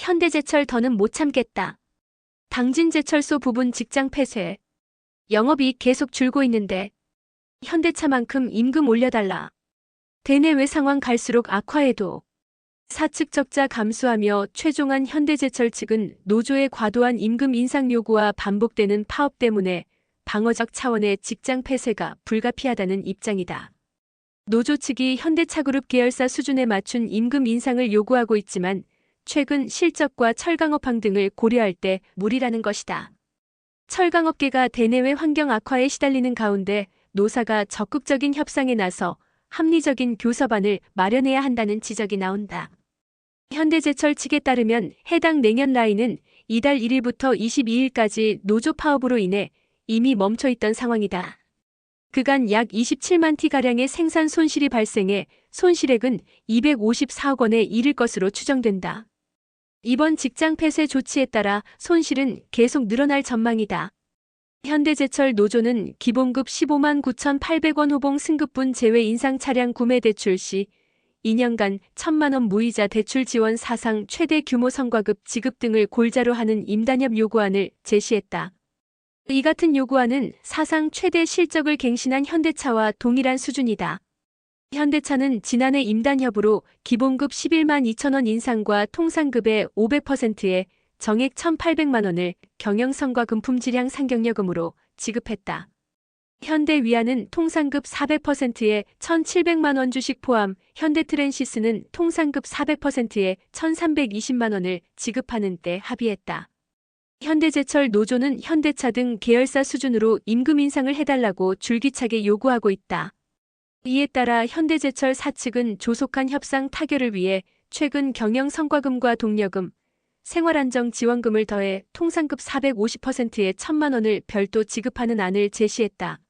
현대제철 더는 못 참겠다. 당진제철소 부분 직장 폐쇄. 영업이익 계속 줄고 있는데 현대차만큼 임금 올려달라. 대내외 상황 갈수록 악화해도 사측 적자 감수하며 최종한 현대제철 측은 노조의 과도한 임금 인상 요구와 반복되는 파업 때문에 방어적 차원의 직장 폐쇄가 불가피하다는 입장이다. 노조 측이 현대차그룹 계열사 수준에 맞춘 임금 인상을 요구하고 있지만 최근 실적과 철강업황 등을 고려할 때 무리라는 것이다. 철강업계가 대내외 환경 악화에 시달리는 가운데 노사가 적극적인 협상에 나서 합리적인 교섭안을 마련해야 한다는 지적이 나온다. 현대제철 측에 따르면 해당 냉연 라인은 이달 1일부터 22일까지 노조 파업으로 인해 이미 멈춰 있던 상황이다. 그간 약 27만 티가량의 생산 손실이 발생해 손실액은 254억 원에 이를 것으로 추정된다. 이번 직장 폐쇄 조치에 따라 손실은 계속 늘어날 전망이다. 현대제철 노조는 기본급 15만 9,800원 호봉 승급분 제외 인상 차량 구매 대출 시 2년간 1천만 원 무이자 대출 지원 사상 최대 규모 성과급 지급 등을 골자로 하는 임단협 요구안을 제시했다. 이 같은 요구안은 사상 최대 실적을 갱신한 현대차와 동일한 수준이다. 현대차는 지난해 임단협으로 기본급 11만 2천 원 인상과 통상급의 500%의 정액 1,800만 원을 경영성과 금 품질량 상경여금으로 지급했다. 현대위아는 통상급 400%의 1,700만 원 주식 포함, 현대트랜시스는 통상급 400%의 1,320만 원을 지급하는 때 합의했다. 현대제철 노조는 현대차 등 계열사 수준으로 임금 인상을 해달라고 줄기차게 요구하고 있다. 이에 따라 현대제철 사측은 조속한 협상 타결을 위해 최근 경영 성과금과 동력금, 생활안정 지원금을 더해 통상급 450%의 1천만 원을 별도 지급하는 안을 제시했다.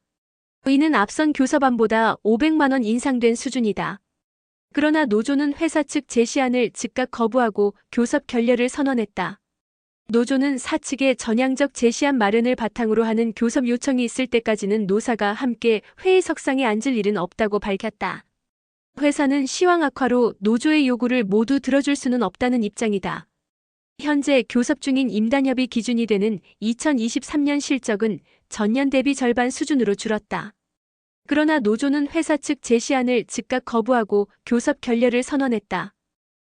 이는 앞선 교섭안보다 500만 원 인상된 수준이다. 그러나 노조는 회사 측 제시안을 즉각 거부하고 교섭 결렬을 선언했다. 노조는 사측의 전향적 제시안 마련을 바탕으로 하는 교섭 요청이 있을 때까지는 노사가 함께 회의석상에 앉을 일은 없다고 밝혔다. 회사는 시황 악화로 노조의 요구를 모두 들어줄 수는 없다는 입장이다. 현재 교섭 중인 임단협의 기준이 되는 2023년 실적은 전년 대비 절반 수준으로 줄었다. 그러나 노조는 회사 측 제시안을 즉각 거부하고 교섭 결렬을 선언했다.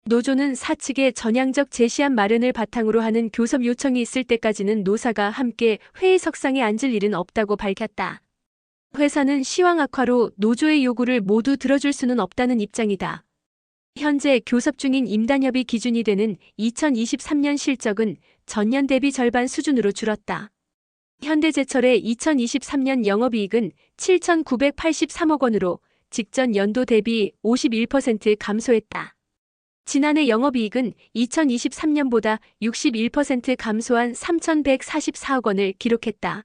노조는 사측의 전향적 제시안 마련을 바탕으로 하는 교섭 요청이 있을 때까지는 노사가 함께 회의석상에 앉을 일은 없다고 밝혔다. 회사는 시황 악화로 노조의 요구를 모두 들어줄 수는 없다는 입장이다. 현재 교섭 중인 임단협의 기준이 되는 2023년 실적은 전년 대비 절반 수준으로 줄었다. 현대제철의 2023년 영업이익은 7,983억 원으로 직전 연도 대비 51% 감소했다. 지난해 영업이익은 2023년보다 61% 감소한 3,144억 원을 기록했다.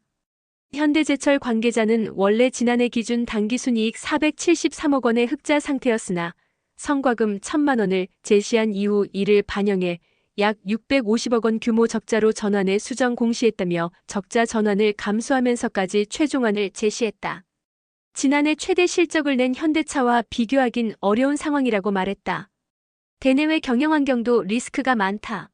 현대제철 관계자는 원래 지난해 기준 당기순이익 473억 원의 흑자 상태였으나 성과금 1천만 원을 제시한 이후 이를 반영해 약 650억 원 규모 적자로 전환해 수정 공시했다며 적자 전환을 감수하면서까지 최종안을 제시했다. 지난해 최대 실적을 낸 현대차와 비교하긴 어려운 상황이라고 말했다. 대내외 경영 환경도 리스크가 많다.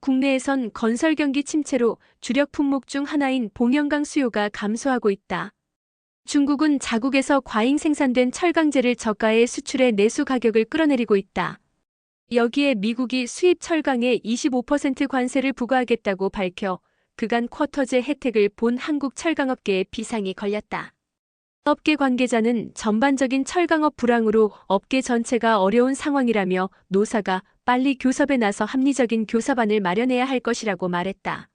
국내에선 건설 경기 침체로 주력 품목 중 하나인 봉연강 수요가 감소하고 있다. 중국은 자국에서 과잉 생산된 철강제를 저가에 수출해 내수 가격을 끌어내리고 있다. 여기에 미국이 수입 철강에 25% 관세를 부과하겠다고 밝혀 그간 쿼터제 혜택을 본 한국 철강업계에 비상이 걸렸다. 업계 관계자는 전반적인 철강업 불황으로 업계 전체가 어려운 상황이라며 노사가 빨리 교섭에 나서 합리적인 교섭안을 마련해야 할 것이라고 말했다.